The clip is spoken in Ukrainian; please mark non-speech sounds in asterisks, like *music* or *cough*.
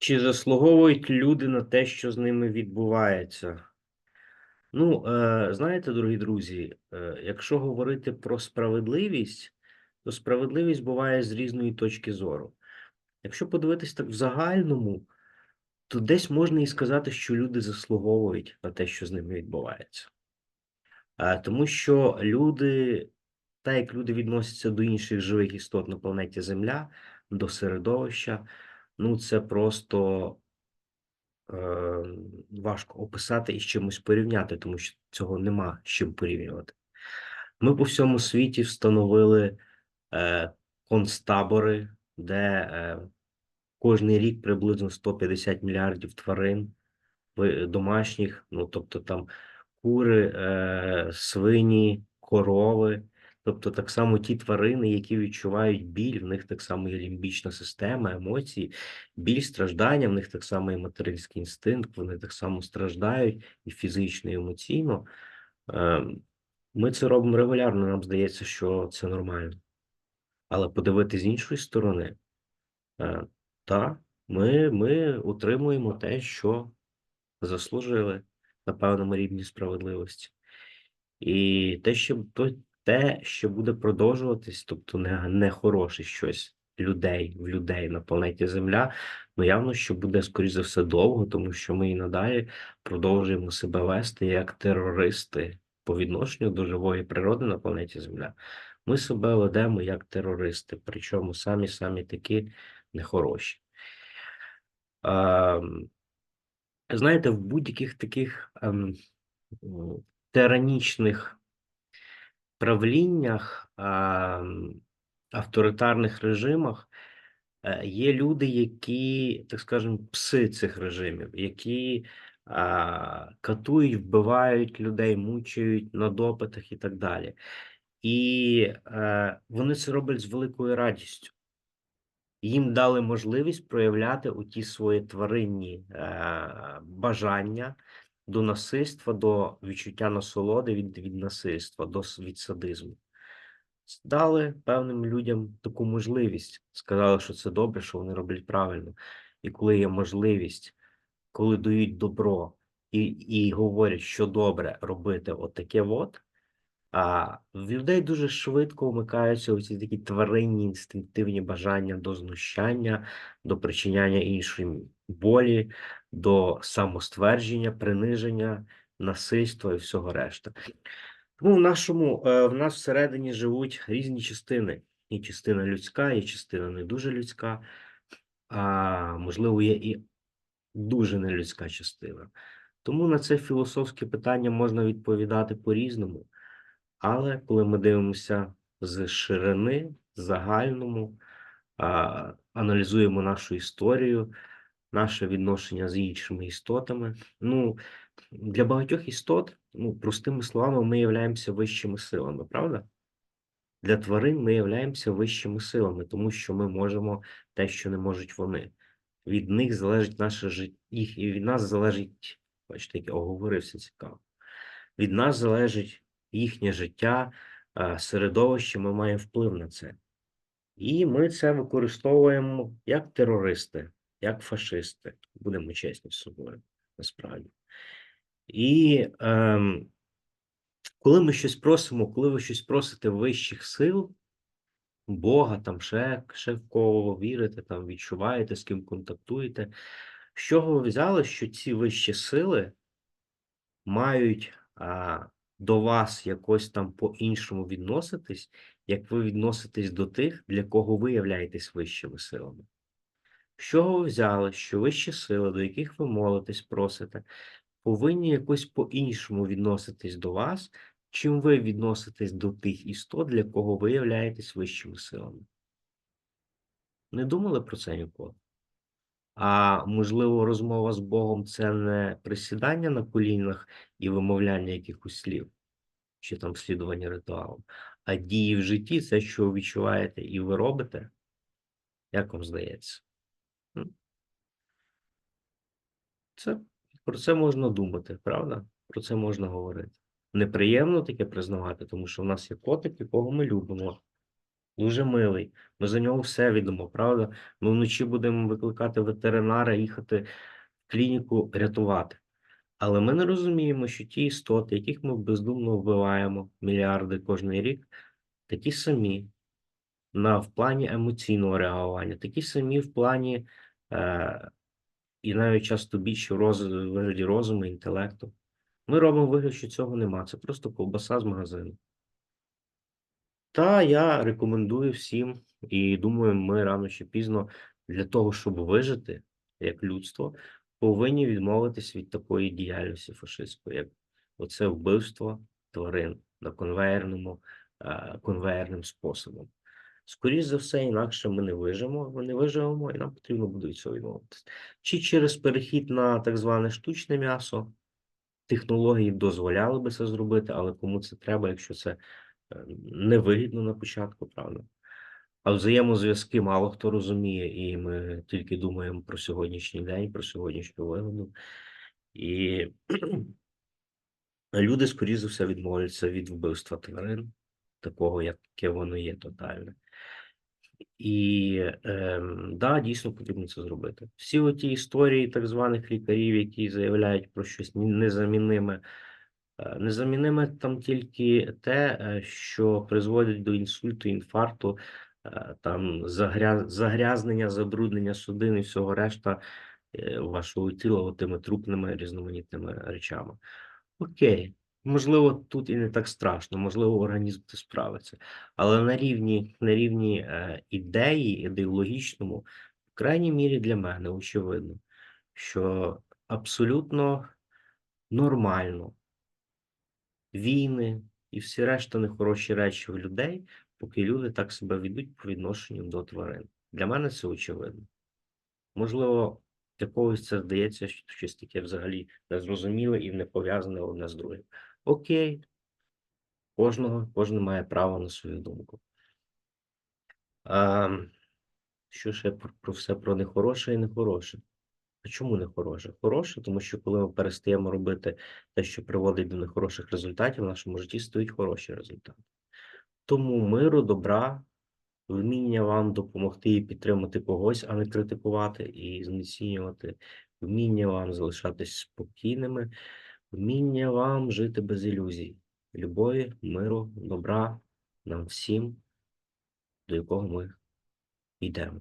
Чи заслуговують люди на те, що з ними відбувається? Ну, е, знаєте, дорогі друзі, е, якщо говорити про справедливість, то справедливість буває з різної точки зору. Якщо подивитись так в загальному, то десь можна і сказати, що люди заслуговують на те, що з ними відбувається. Е, тому що люди, так як люди відносяться до інших живих істот на планеті Земля, до середовища, ну це просто е, важко описати і з чимось порівняти, тому що цього нема з чим порівнювати. Ми по всьому світі встановили е, концтабори, де е, кожний рік приблизно 150 мільярдів тварин домашніх, ну тобто там кури, е, свині, корови. Тобто так само ті тварини, які відчувають біль, в них так само є лімбічна система, емоції, біль, страждання, в них так само і материнський інстинкт, вони так само страждають і фізично, і емоційно. Е, Ми це робимо регулярно, нам здається, що це нормально. Але подивитися з іншої сторони, е, та, ми, ми утримуємо те, що заслужили на певному рівні справедливості. І те, що те, що буде продовжуватись, тобто не, не хороше щось людей в людей на планеті Земля, ну явно, що буде, скоріш за все, довго, тому що ми і надалі продовжуємо себе вести як терористи по відношенню до живої природи на планеті Земля. Ми себе ведемо як терористи, причому самі самі такі нехороші. Ем, знаєте, в будь-яких таких м, тиранічних правліннях, авторитарних режимах е, є люди, які, так скажемо, пси цих режимів, які катують, вбивають людей, мучають на допитах і так далі. І е, вони це роблять з великою радістю. Їм дали можливість проявляти оті свої тваринні е, бажання до насильства, до відчуття насолоди від, від насильства, до від садизму. Дали певним людям таку можливість, сказали, що це добре, що вони роблять правильно. І коли є можливість, коли дають добро і, і говорять, що добре робити отаке от, а в людей дуже швидко вмикаються оці такі тваринні інстинктивні бажання до знущання, до причиняння іншим болі, до самоствердження, приниження, насильства і всього решта. Тому в нашому е, в нас всередині живуть різні частини. І частина людська, і частина не дуже людська, а можливо, є і дуже нелюдська частина. Тому на це філософське питання можна відповідати по-різному. Але коли ми дивимося з ширини, загальному, а, аналізуємо нашу історію, наше відношення з іншими істотами. Ну, для багатьох істот, ну, простими словами, ми являємося вищими силами, правда? Для тварин ми являємося вищими силами, тому що ми можемо те, що не можуть вони. Від них залежить наше життя, їх і від нас залежить, бачите, як я оговорився цікаво. Від нас залежить їхнє життя, е, середовище, ми маємо вплив на це. І ми це використовуємо як терористи, як фашисти. Будемо чесні з собою, насправді. І ем, коли ми щось просимо, коли ви щось просите вищих сил, Бога, там ще, ще в кого вірите, там відчуваєте, з ким контактуєте, з чого ви взяли, що ці вищі сили мають а, до вас якось там по-іншому відноситись, як ви відноситесь до тих, для кого ви являєтесь вищими силами. З чого ви взяли, що вищі сили, до яких ви молитесь, просите, повинні якось по-іншому відноситись до вас, чим ви відноситесь до тих істот, для кого ви являєтесь вищими силами? Не думали про це ніколи? А можливо, розмова з Богом це не присідання на колінах і вимовляння якихось слів, чи там слідування ритуалам, а дії в житті це, що ви відчуваєте і ви робите, як вам здається? Це, про це можна думати, правда? Про це можна говорити. Неприємно таке признавати, тому що в нас є котик, якого ми любимо. дуже милий. Ми за нього все відомо, правда? Ми вночі будемо викликати ветеринара, їхати в клініку рятувати. Але ми не розуміємо, що ті істоти, яких ми бездумно вбиваємо мільярди кожний рік, такі самі на, в плані емоційного реагування, такі самі в плані е, і навіть часто більше роз, вигляді розуму, інтелекту. Ми робимо вигляд, що цього нема. Це просто ковбаса з магазину. Та я рекомендую всім, і думаю, ми рано чи пізно для того, щоб вижити як людство, повинні відмовитись від такої діяльності фашистської, як оце вбивство тварин на конвейерному, е, конвейерним способом. Скоріше за все, інакше ми не виживемо, ми не виживемо, і нам потрібно буде від цього відмовитися. Чи через перехід на так зване штучне м'ясо, технології дозволяли би це зробити, але кому це треба, якщо це е, невигідно на початку, правда? А взаємозв'язки мало хто розуміє, і ми тільки думаємо про сьогоднішній день, про сьогоднішню вигоду. І *clears throat* люди, скоріше за все, відмовляться від вбивства тварин, такого, яке воно є тотальне. І ем, да, дійсно потрібно це зробити. Всі оті історії так званих лікарів, які заявляють про щось незаміниме, е, незаміниме там тільки те, е, що призводить до інсульту, інфаркту, е, там загря... загрязнення, забруднення судин і всього решта е, вашого тіла тими трупними різноманітними речами. Окей, можливо, тут і не так страшно, можливо, організм це справиться. Але на рівні, на рівні е, ідеї, ідеологічному, в крайній мірі для мене очевидно, що абсолютно нормально війни і всі решта нехороші речі в людей, поки люди так себе ведуть по відношенню до тварин. Для мене це очевидно. Можливо, для когось це здається, що щось таке взагалі незрозуміле і не пов'язане одне з другим. Окей, кожного, кожен має право на свою думку. А, що ще про, про все про нехороше і нехороше? А чому нехороше? Хороше, тому що коли ми перестаємо робити те, що приводить до нехороших результатів, в нашому житті стають хороші результати. Тому миру, добра, вміння вам допомогти і підтримати когось, а не критикувати і знецінювати, вміння вам залишатись спокійними, вміння вам жити без ілюзій, любові, миру, добра нам всім, до якого ми йдемо.